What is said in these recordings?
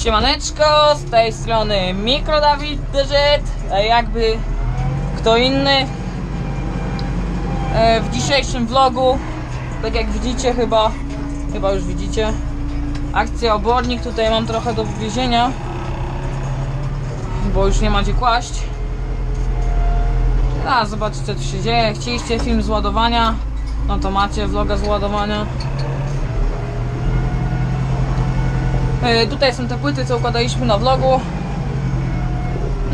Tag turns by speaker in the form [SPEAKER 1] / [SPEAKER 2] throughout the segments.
[SPEAKER 1] Siemaneczko, z tej strony Mikro Dawid DZ, a jakby kto inny. E, W dzisiejszym vlogu, tak jak widzicie chyba, chyba już widzicie, akcja obornik, tutaj mam trochę do wywiezienia, bo już nie ma gdzie kłaść. A, zobaczcie co się dzieje, chcieliście film z ładowania, no to macie vloga z ładowania. E, Tutaj są te płyty, co układaliśmy na vlogu.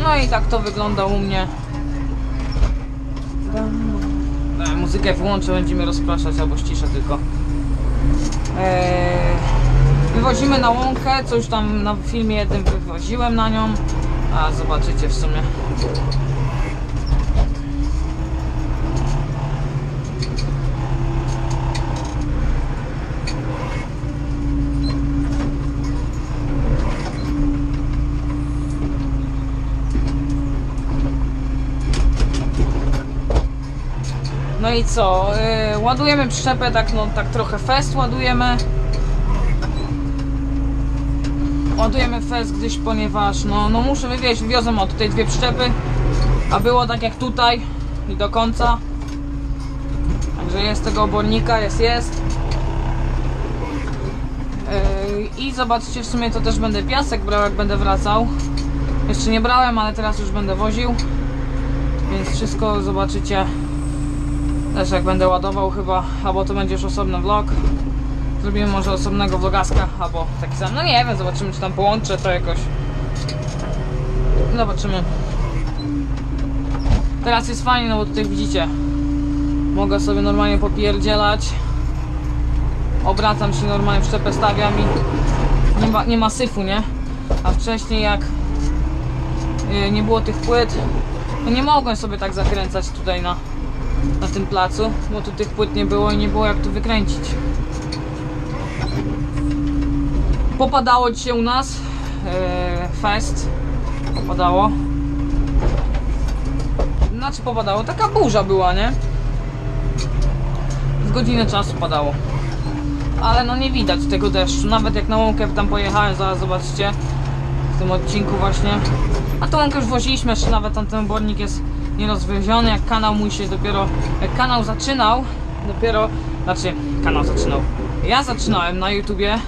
[SPEAKER 1] No i tak to wygląda u mnie. E, Muzykę wyłączę, będziemy rozpraszać albo ściszę tylko. E, Wywozimy na łąkę, co już tam na filmie jednym wywoziłem na nią. A zobaczycie w sumie. No i co? Yy, ładujemy przyczepę, tak, no, tak trochę fest ładujemy. Ładujemy fest gdzieś, ponieważ no, no muszę wywieźć, wywiozłem od tutaj dwie przyczepy, a było tak jak tutaj i do końca. Także jest tego obornika, jest, jest. Yy, I zobaczcie, w sumie to też będę piasek brał, jak będę wracał. Jeszcze nie brałem, ale teraz już będę woził. Więc wszystko zobaczycie też jak będę ładował chyba, albo to będzie już osobny vlog. Zrobimy może osobnego vlogaska, albo taki sam. No nie wiem, zobaczymy czy tam połączę to jakoś. Zobaczymy. Teraz jest fajnie, no bo tutaj widzicie. Mogę sobie normalnie popierdzielać. Obracam się normalnie, przyczepę stawiam i nie ma, nie ma syfu, nie? A wcześniej jak yy, nie było tych płyt, to nie mogłem sobie tak zakręcać tutaj na, na tym placu, bo tu tych płyt nie było i nie było jak tu wykręcić. Popadało dzisiaj u nas e, fest. Popadało. Znaczy popadało, taka burza była, nie? Z godziny czasu padało. Ale no nie widać tego deszczu. Nawet jak na łąkę tam pojechałem, zaraz zobaczycie w tym odcinku właśnie. A tą łąkę już woziliśmy, jeszcze nawet tam ten obornik jest nierozwieziony. Jak kanał mój się dopiero, jak kanał zaczynał, dopiero, znaczy kanał zaczynał. Ja zaczynałem na YouTubie,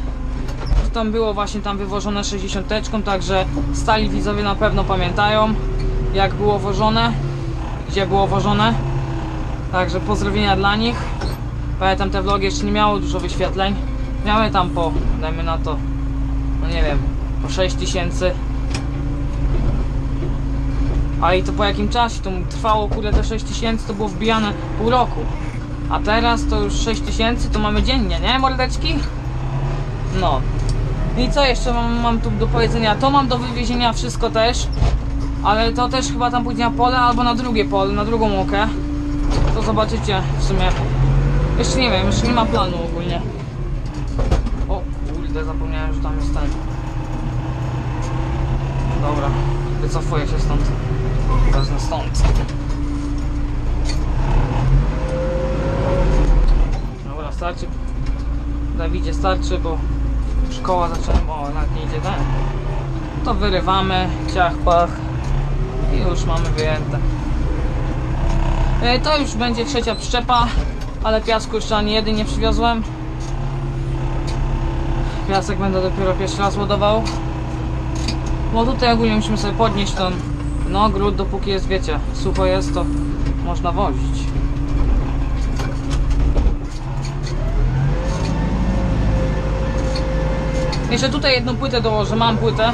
[SPEAKER 1] tam było właśnie tam wywożone 60 także stali widzowie na pewno pamiętają jak było wożone, gdzie było wożone. Także pozdrowienia dla nich. Pamiętam te vlogi jeszcze nie miało dużo wyświetleń. Miały tam po, dajmy na to, no nie wiem, po 6 tysięcy. A i to po jakim czasie? To trwało kurde te 6 tysięcy, to było wbijane pół roku. A teraz to już 6 tysięcy to mamy dziennie, nie mordeczki? No. I co jeszcze mam, mam tu do powiedzenia? To mam do wywiezienia wszystko też. Ale to też chyba tam pójdzie na pole albo na drugie pole, na drugą łąkę. To zobaczycie w sumie. Jeszcze nie wiem, jeszcze nie ma planu ogólnie. O kurde, zapomniałem, że tam jest ten. Dobra, wycofuję się stąd. Stąd. Dobra, starczy. Dawidzie starczy, bo szkoła zaczyna. O, nawet nie idzie ten. To wyrywamy, ciach, pach. I już mamy wyjęte. E, To już będzie trzecia przyczepa, ale piasku jeszcze ani jeden nie przywiozłem. Piasek będę dopiero pierwszy raz ładował. Bo tutaj ogólnie musimy sobie podnieść ten no gród, dopóki jest, wiecie, sucho jest, to można wozić. Jeszcze tutaj jedną płytę dołożę, mam płytę,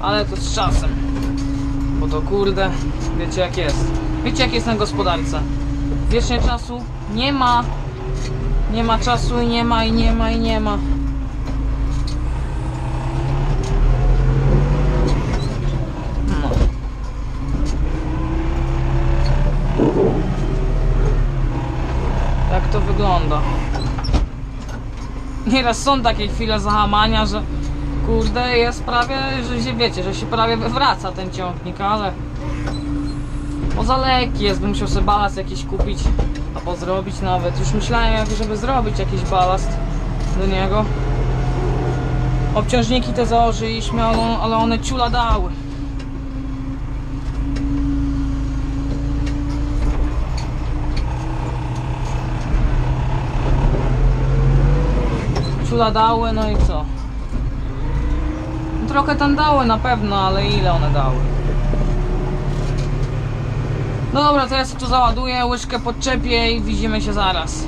[SPEAKER 1] ale to z czasem. Bo to kurde, wiecie jak jest. Wiecie jak jest na gospodarce. Wiecznie czasu nie ma. Nie ma czasu i nie ma i nie ma i nie ma. Wygląda? Nieraz są takie chwile załamania, że kurde jest prawie, że się wiecie, że się prawie wywraca ten ciągnik, ale bo za lekki jest, bym musiał sobie balast jakiś kupić albo zrobić nawet. Już myślałem, żeby zrobić jakiś balast do niego. Obciążniki te założyliśmy, ale one ciula dały. Ciula dały, no i co? Trochę tam dały na pewno, ale ile one dały? No dobra, to tu załaduję, łyżkę podczepię i widzimy się zaraz.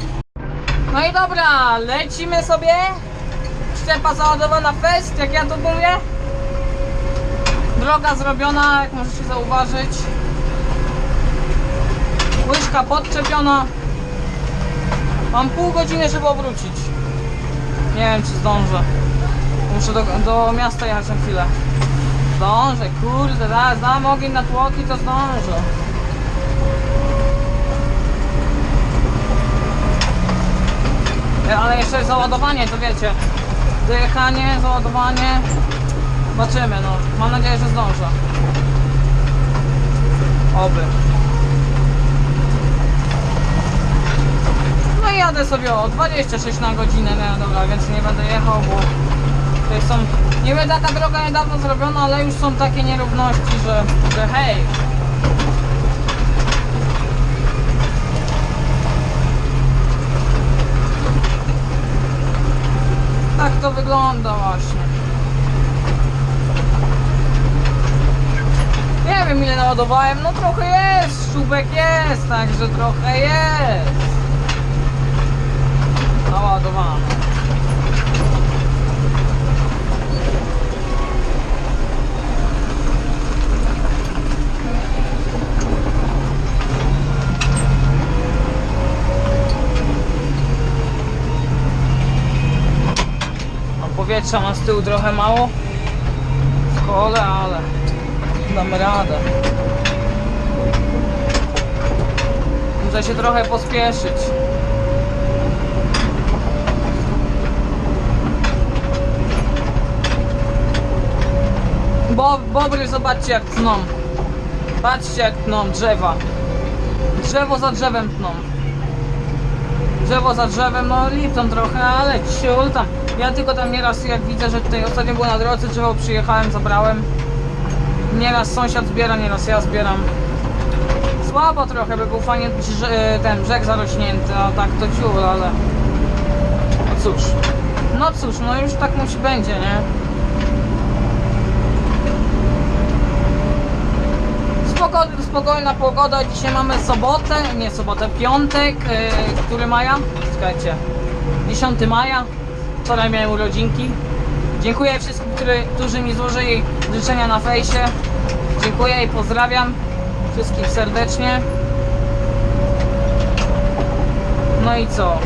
[SPEAKER 1] No i dobra, lecimy sobie. Szczepa załadowana fest, jak ja to mówię. Droga zrobiona, jak możecie zauważyć. Łyżka podczepiona. Mam pół godziny, żeby obrócić. Nie wiem, czy zdążę. Muszę do, do miasta jechać na chwilę. Zdążę, kurde, zaraz dam ogień na tłoki, to zdążę. Ale jeszcze załadowanie, to wiecie. Dojechanie, załadowanie. Zobaczymy, no. Mam nadzieję, że zdążę. Oby. No i jadę sobie o 26 na godzinę, no dobra, więc nie będę jechał, bo tutaj są, nie wiem, taka droga niedawno zrobiona, ale już są takie nierówności, że, że hej. Tak to wygląda właśnie. Nie wiem ile naładowałem, no trochę jest, szczubek jest, także trochę jest. Naładowane. No powietrza mam z tyłu trochę mało. W ale dam radę. Muszę się trochę pospieszyć. Bo, bobry zobaczcie jak tną. Patrzcie jak tną drzewa. Drzewo za drzewem tną. Drzewo za drzewem, no lipton trochę, ale ciul tam. Ja tylko tam nieraz jak widzę, że tutaj ostatnio było na drodze drzewo, przyjechałem, zabrałem. Nieraz sąsiad zbiera, nieraz ja zbieram. Słabo trochę, by był fajnie drze- ten brzeg zarośnięty, a tak to ciul, ale... No cóż. No cóż, no już tak musi będzie, nie? Spoko, spokojna pogoda, dzisiaj mamy sobotę, nie sobotę, piątek, yy, który maja? Czekajcie, 10 maja, wczoraj miałem urodzinki. Dziękuję wszystkim, którzy mi złożyli życzenia na fejsie. Dziękuję i pozdrawiam wszystkich serdecznie. No i co?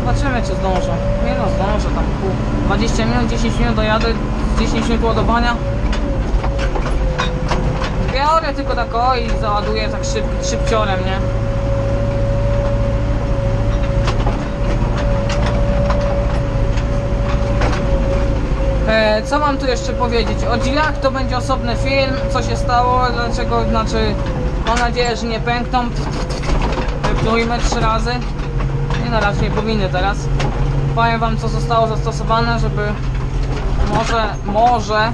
[SPEAKER 1] Zobaczymy czy zdążę. Nie no, zdążę tam pół. 20 minut, 10 minut dojadę, 10 minut ładowania. Biorę tylko tak o i załaduję tak szyb, szybciorem, nie? E, co mam tu jeszcze powiedzieć? O drzwiach to będzie osobny film, co się stało, dlaczego, znaczy mam nadzieję, że nie pękną. Wypnujmy trzy razy. Nie no, raczej nie powinny teraz. Powiem wam co zostało zastosowane, żeby może, może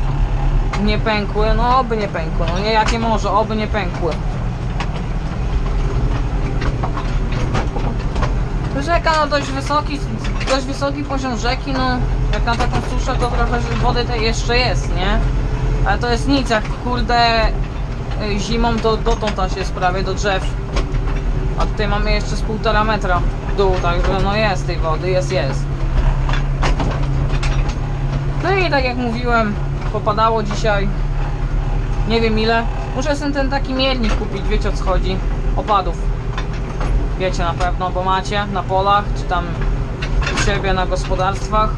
[SPEAKER 1] nie pękły, no oby nie pękły, no nie jakie może, oby nie pękły. Rzeka no dość wysoki, dość wysoki poziom rzeki, no jak na taką suszę to trochę wody tej jeszcze jest, nie? Ale to jest nic, jak kurde y, zimą to dotąd aż jest prawie do drzew. A tutaj mamy jeszcze z półtora metra w dół, także no jest tej wody, jest, jest. No i tak jak mówiłem, popadało dzisiaj. Nie wiem ile. Muszę sobie ten taki miernik kupić, wiecie o co chodzi. Opadów. Wiecie na pewno, bo macie na polach, czy tam u siebie na gospodarstwach.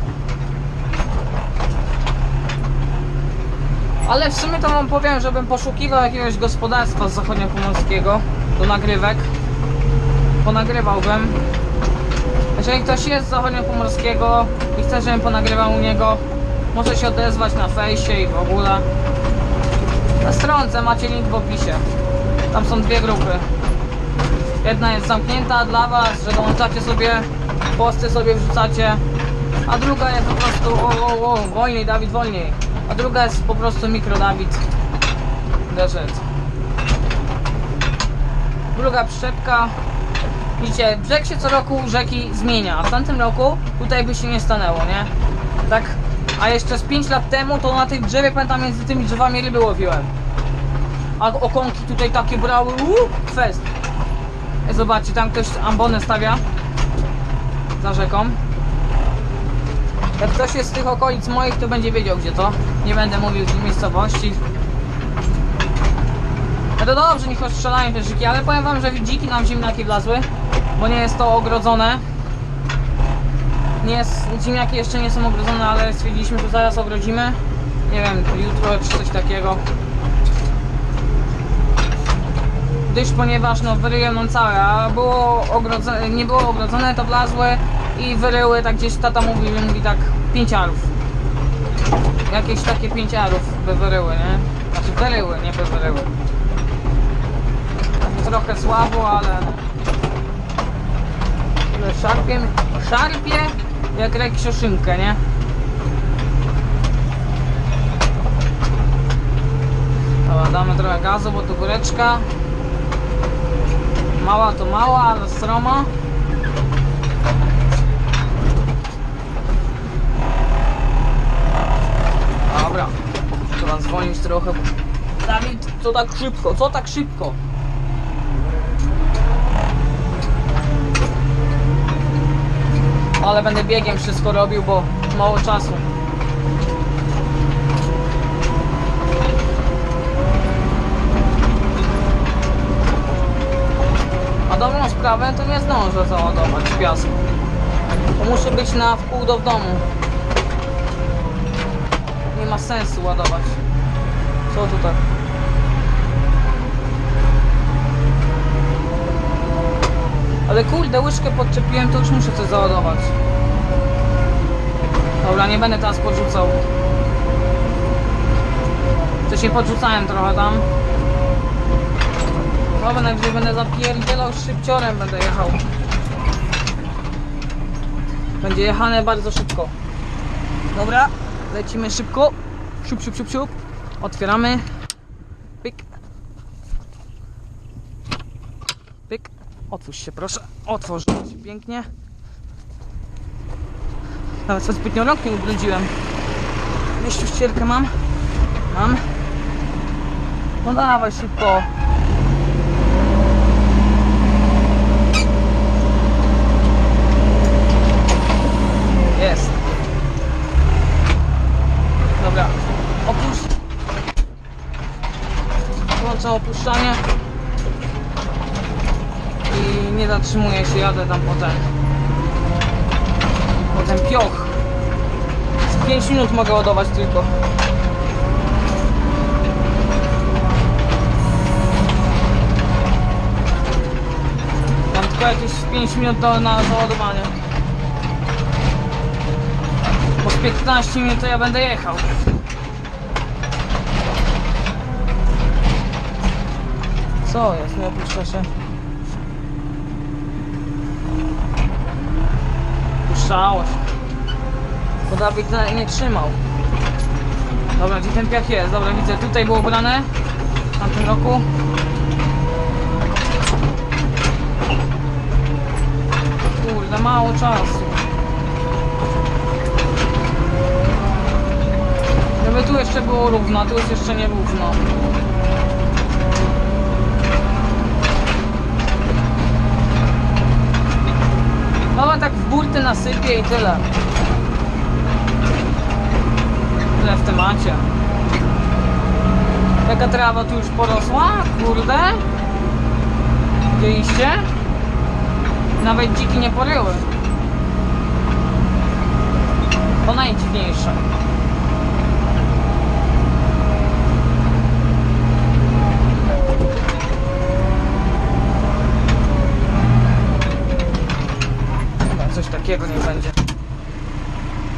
[SPEAKER 1] Ale w sumie to wam powiem, żebym poszukiwał jakiegoś gospodarstwa z zachodniopomorskiego do nagrywek. Ponagrywałbym. Jeżeli ktoś jest z zachodniopomorskiego i chce, żebym ponagrywał u niego, może się odezwać na fejsie i w ogóle. Na stronce macie link w opisie. Tam są dwie grupy. Jedna jest zamknięta dla was, że dołączacie sobie, posty sobie wrzucacie a druga jest po prostu, o, o, o, wolniej Dawid, wolniej. A druga jest po prostu mikro Dawid. Desert. Druga przyczepka. Widzicie, brzeg się co roku rzeki zmienia, a w tamtym roku tutaj by się nie stanęło, nie? Tak, a jeszcze z 5 lat temu to na tych drzewie, pamiętam, między tymi drzewami ryby łowiłem. A okonki tutaj takie brały, uuu, kwest. Ej, Zobaczcie, tam ktoś ambonę stawia za rzeką. Jak ktoś jest z tych okolic moich, to będzie wiedział gdzie to. Nie będę mówił z miejscowości. No to dobrze, niech ostrzelają te dziki, ale powiem wam, że dziki nam ziemniaki wlazły, bo nie jest to ogrodzone. Nie ziemniaki jeszcze nie są ogrodzone, ale stwierdziliśmy, że zaraz ogrodzimy. Nie wiem, jutro czy coś takiego. Gdyż ponieważ no wyryją nam całe, a było ogrodzone, nie było ogrodzone, to wlazły i wyryły tak gdzieś tata mówi, że mówi tak pięciarów. Jakieś takie pięciarów by wyryły, nie? Znaczy wyryły, nie by wyryły. Trochę słabo, ale szarpie, szarpie jak reksiuszynkę, nie? Dobra, damy trochę gazu, bo tu góreczka. Mała to mała, ale stroma. Dobra, trzeba dzwonić trochę. Dawid, co tak szybko? Co tak szybko? Ale będę biegiem wszystko robił, bo mało czasu. A dobrą sprawę to nie zdążę załadować piasku. To muszę być na wpół do domu. Nie ma sensu ładować. Co tutaj? Ale kurde, łyżkę podczepiłem, to już muszę coś załadować. Dobra, nie będę teraz podrzucał. Coś nie podrzucałem trochę tam. Dobra, najwyżej będę zapierdzielał szybciorem, będę jechał. Będzie jechane bardzo szybko. Dobra, lecimy szybko. Siup, siup, siup, siup. Otwieramy. Pyk. Pyk. Otwórz się proszę. Otworz się pięknie. Nawet sobie zbytnio rąk nie ubrudziłem. Jeszcze ścierkę mam. Mam. No dawaj szybko. Jest. Dobra. Opuść. Włączam opuszczanie. I nie zatrzymuję się, jadę tam potem. Potem pioch. Z 5 minut mogę ładować tylko. Mam tylko jakieś 5 minut do, na załadowanie. Bo z 15 minut to ja będę jechał. Co jest? Nie opuszcza się. Się. Bo Dawid na- nie trzymał. Dobra, gdzie ten piach jest? Dobra, widzę, tutaj było brane. W tamtym roku. Kurde, mało czasu. Żeby tu jeszcze było równo, tu jest jeszcze nierówno. Mama tak w burty nasypie i tyle. Tyle w temacie. Jaka trawa tu już porosła? Kurde. Widzieliście? Nawet dziki nie poryły. To najdziwniejsze. Takiego nie będzie.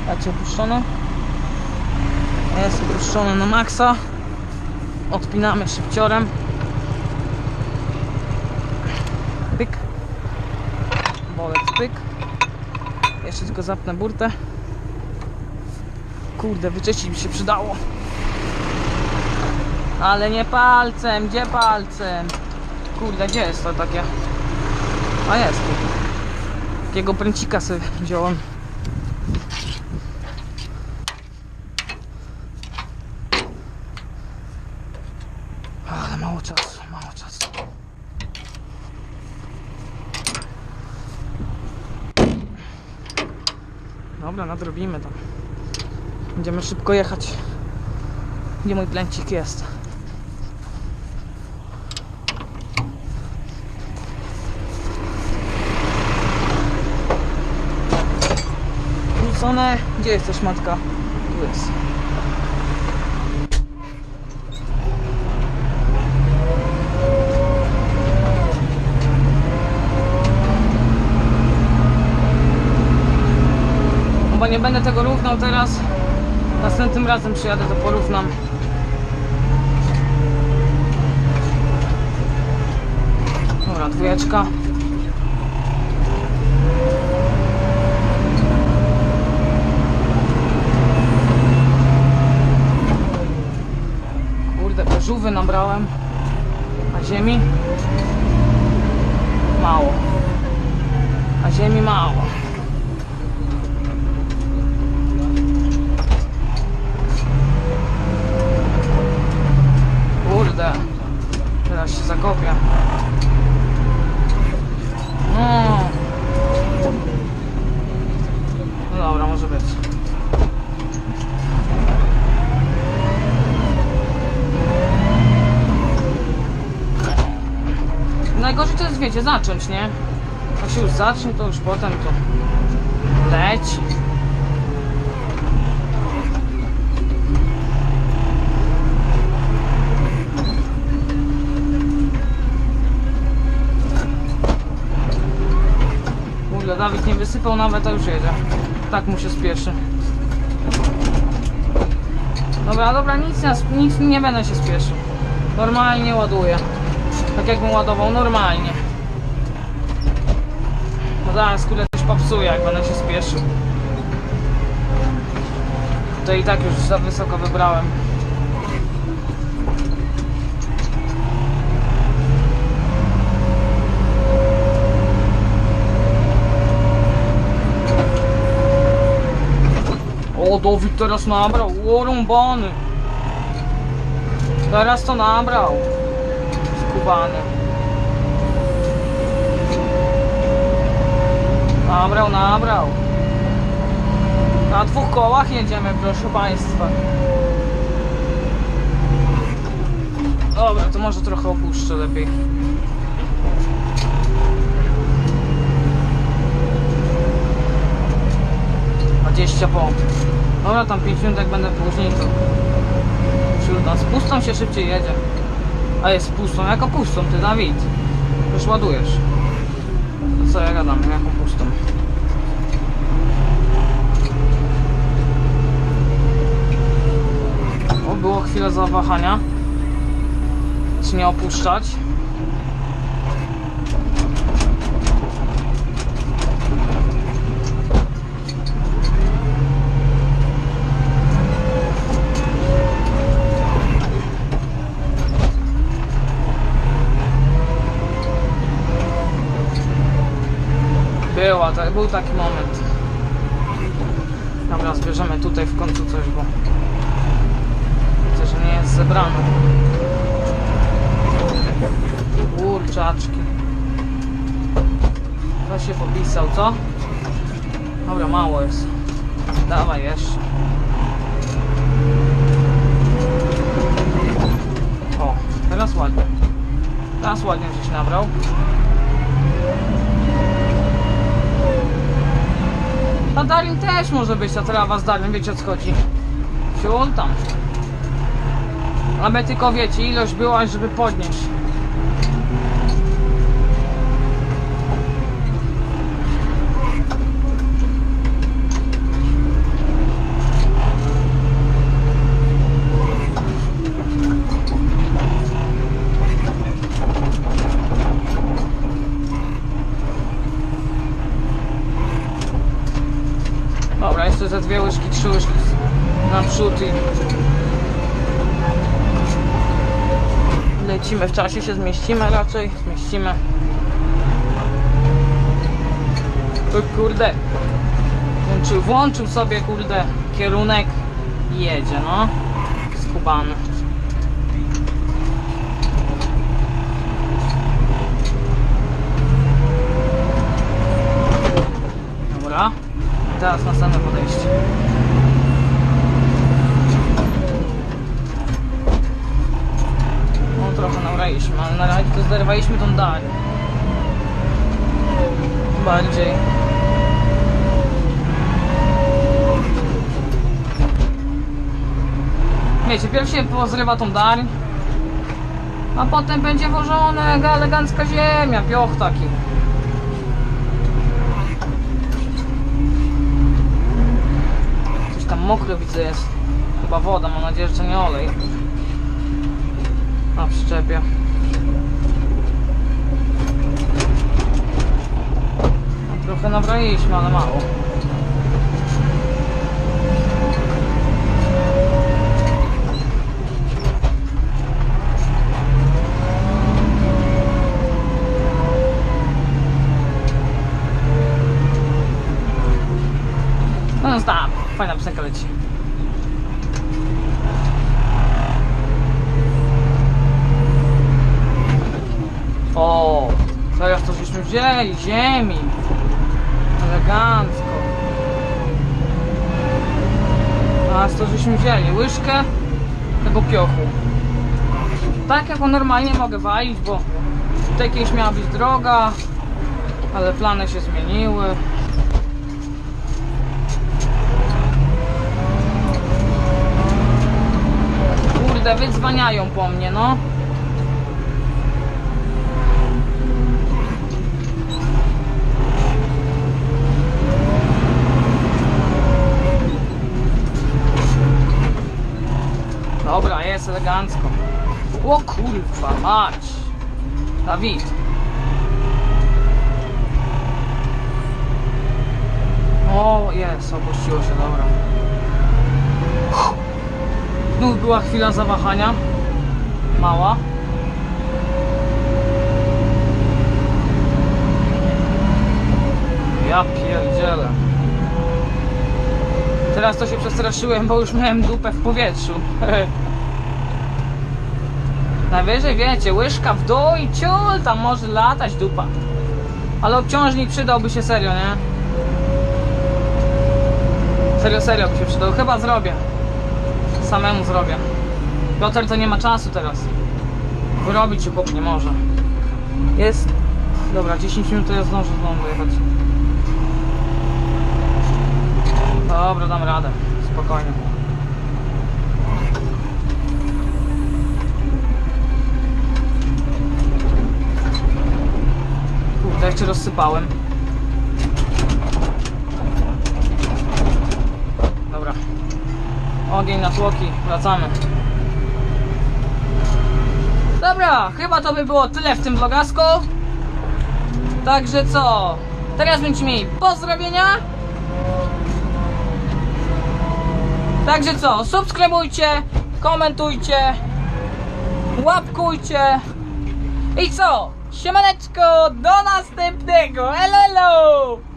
[SPEAKER 1] Macie opuszczone? Jest opuszczone na maksa. Odpinamy szybciorem. Pyk. Bolec pyk. Jeszcze tylko zapnę burtę. Kurde, wyczyścić by się przydało. Ale nie palcem, gdzie palcem? Kurde, gdzie jest to takie? A jest. Takiego pręcika sobie wziąłem. Ale mało czasu, mało czasu. Dobra, nadrobimy tam. Będziemy szybko jechać. Gdzie mój plęcik jest? Gdzie jesteś matka? Tu jest. No bo nie będę tego równał teraz. Następnym razem przyjadę, to porównam. Dobra, dwójeczka. Kurde, beżówy nabrałem. A ziemi? Mało. A ziemi mało. Kurde. Teraz się zakopię. No. No dobra, może być. Najgorzej to jest, wiecie, zacząć, nie? Jak się już zacznie, to już potem to leci. Kurde, Dawid nie wysypał nawet, a już jedzie. Tak mu się spieszy. Dobra, dobra, nic, nic nie będę się spieszył. Normalnie ładuję. Tak jakbym ładował normalnie. No zaraz kurde coś popsuję, jak będę się spieszył. To i tak już za wysoko wybrałem. O, Dawid teraz nabrał. O, rąbany. Teraz to nabrał. Skubany. Nabrał, nabrał. Na dwóch kołach jedziemy, proszę Państwa. Dobra, to może trochę opuszczę lepiej. Dwadzieścia po. Dobra, tam 5 minut jak będę później, to wśród nas. Pustą się szybciej jedzie. A jest pustą, jako pustą, ty Dawid. Już ładujesz. To co ja gadam, jaką pustą. O, było chwilę zawahania. Czy nie opuszczać? Była, tak, był taki moment. Dobra, zbierzemy tutaj w końcu coś, bo widzę, że nie jest zebrane. Kurczaczki. To się popisał, co? Dobra, mało jest. Dawaj jeszcze. O, teraz ładnie. Teraz ładnie żeś nabrał. A Darin też może być ta trawa z Darin, wiecie o co chodzi. Siul tam. Aby tylko wiecie, ilość była, żeby podnieść. Ze dwie łyżki, trzy łyżki naprzód i lecimy. W czasie, się zmieścimy raczej, zmieścimy. O kurde, włączył, włączył sobie kurde kierunek i jedzie, no, skubany. Dobra, teraz następne podejście. No trochę nagraliśmy, ale na razie to zerwaliśmy tą dal. Bardziej. Wiecie, pierw się pozrywa tą dań, a potem będzie włożona elegancka ziemia, pioch taki. Mokre widzę jest. Chyba woda, mam nadzieję, że nie olej. Na przyczepie. Trochę nabraliśmy, ale mało. No stop, fajna piosenka leci. O, teraz to żeśmy wzięli, ziemi. Elegancko. Teraz to żeśmy wzięli łyżkę tego piochu. Tak jak normalnie mogę walić, bo tutaj kiedyś miała być droga, ale plany się zmieniły. Kurde, wydzwaniają po mnie, no. Dobra, jest elegancko. O kurwa, mać. Dawid. O, jest, opuściło się, dobra. Znów była chwila zawahania. Mała. Ja pierdzielę. Teraz to się przestraszyłem, bo już miałem dupę w powietrzu. Najwyżej wiecie, łyżka w dół i ciul, tam może latać dupa. Ale obciążnik przydałby się serio, nie? Serio, serio by się przydał. Chyba zrobię. Samemu zrobię. Piotr to nie ma czasu teraz. Wyrobić się chłop nie może. Jest. Dobra, 10 minut to ja zdążę znowu dojechać. Dobra, dam radę. Spokojnie. Kurde, jeszcze rozsypałem. Dobra. Ogień na tłoki, wracamy. Dobra, chyba to by było tyle w tym vlogasku. Także co? Teraz będziemy mieli pozdrowienia. Także co? Subskrybujcie, komentujcie, łapkujcie. I co? Siemaneczko, do następnego. Elelo!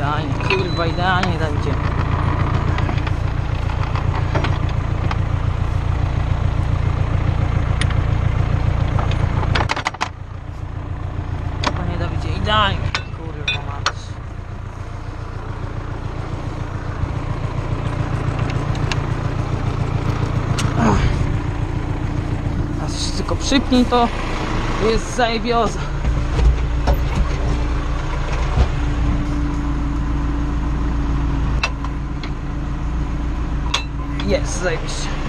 [SPEAKER 1] Idealnie, kurwa, idealnie Dawidzie. Panie Dawidzie, idealnie, tylko przypnij to jest zajebioza. Jest, zajebiście.